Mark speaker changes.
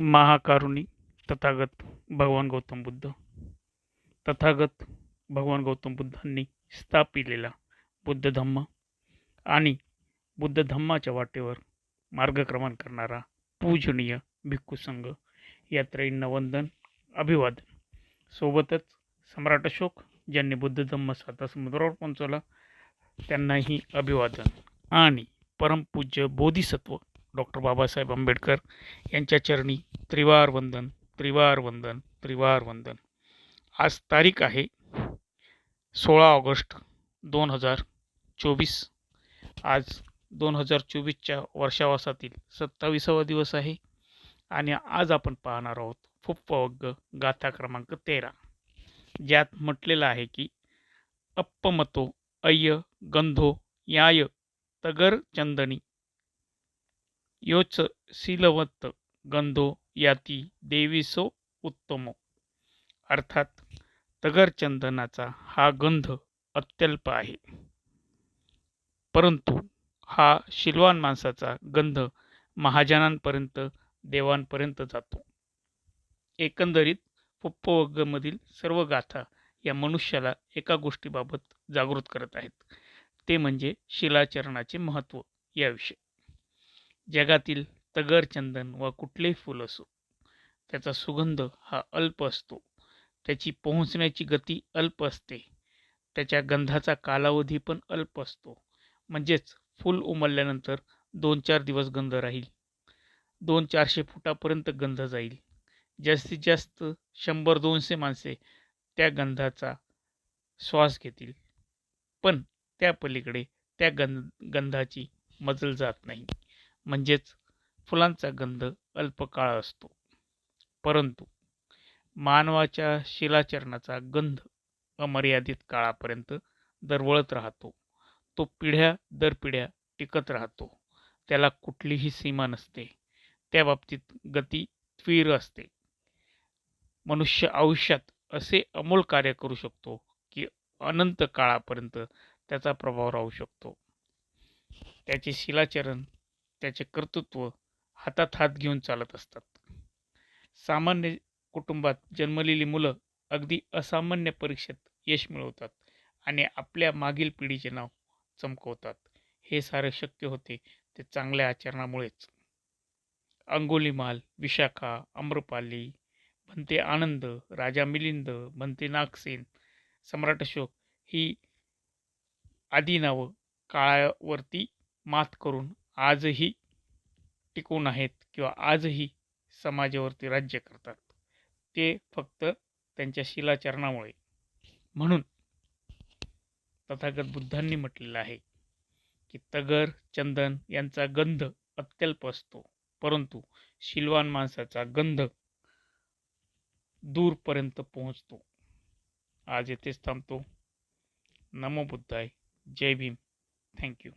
Speaker 1: महाकारुणी तथागत भगवान गौतम बुद्ध. तथागत भगवान गौतम बुद्धांनी स्थापिलेला बुद्ध धम्म आणि बुद्ध धम्माच्या वाटेवर मार्गक्रमण करणारा पूजनीय भिक्खू संघ यात्रेंना वंदन अभिवादन. सोबतच सम्राट अशोक ज्यांनी बुद्ध धम्म साता समुद्रावर पोहोचवला त्यांनाही अभिवादन आणि परमपूज्य बोधिसत्व डॉक्टर बाबासाहेब आंबेडकर यांच्या चरणी त्रिवार वंदन त्रिवार वंदन त्रिवार वंदन. आज तारीख आहे सोळा ऑगस्ट दोन हजार चोवीस. आज दोन हजार चोवीसच्या वर्षावासातील सत्तावीसावा दिवस आहे आणि आज आपण पाहणार आहोत फुप्पवग्ग गाथा क्रमांक तेरा ज्यात म्हटलेलं आहे की अप्पमतो अय्य गंधो याय तगर चंदनी योच शीलवत गंधो याती देवीसो उत्तमो. अर्थात तगरचंदनाचा हा गंध अत्यल्प आहे. परंतु हा शिलवान माणसाचा गंध महाजनांपर्यंत देवांपर्यंत जातो. एकंदरीत फुप्पवग्गमधील सर्व गाथा या मनुष्याला एका गोष्टीबाबत जागृत करत आहेत. ते म्हणजे शिलाचरणाचे महत्त्व याविषयी. जगातील तगर चंदन व कुठलेही फूल असो त्याचा सुगंध हा अल्प असतो. त्याची पोहोचण्याची गती अल्प असते. त्याच्या गंधाचा कालावधी पण अल्प असतो. म्हणजेच फूल उमलल्यानंतर दोन चार दिवस गंध राहील. दोन चारशे फुटापर्यंत गंध जाईल. जास्तीत जास्त शंभर दोनशे माणसे त्या गंधाचा श्वास घेतील. पण त्या पलीकडे त्या गंध गंधाची मजल जात नाही. म्हणजेच फुलांचा गंध अल्पकाळ असतो. परंतु मानवाच्या शिलाचरणाचा गंध अमर्यादित काळापर्यंत दरवळत राहतो. तो पिढ्या दर पिढ्या टिकत राहतो. त्याला कुठलीही सीमा नसते. त्या बाबतीत गती त्वीर असते. मनुष्य आयुष्यात असे अमोल कार्य करू शकतो की अनंत काळापर्यंत त्याचा प्रभाव राहू शकतो. त्याचे शिलाचरण त्याचे कर्तृत्व हातात हात घेऊन चालत असतात. सामान्य कुटुंबात जन्मलेली मुलं अगदी असामान्य परीक्षेत यश मिळवतात आणि आपल्या मागील पिढीचे नाव चमकवतात. हे सारे शक्य होते ते चांगल्या आचरणामुळेच. अंगोलीमाल विशाखा अम्रपाली भंते आनंद राजा मिलिंद भंते नागसेन सम्राट अशोक ही आदी नावं काळावरती मात करून आजही टिकून आहेत किंवा आजही समाजावरती राज्य करतात. ते फक्त त्यांच्या शिलाचरणामुळे. म्हणून तथागत बुद्धांनी म्हटलेलं आहे की तगर चंदन यांचा गंध अत्यल्प असतो. परंतु शिलवान माणसाचा गंध दूरपर्यंत पोहोचतो. आज येथेच थांबतो. नमो बुद्धाय. जय भीम. थँक्यू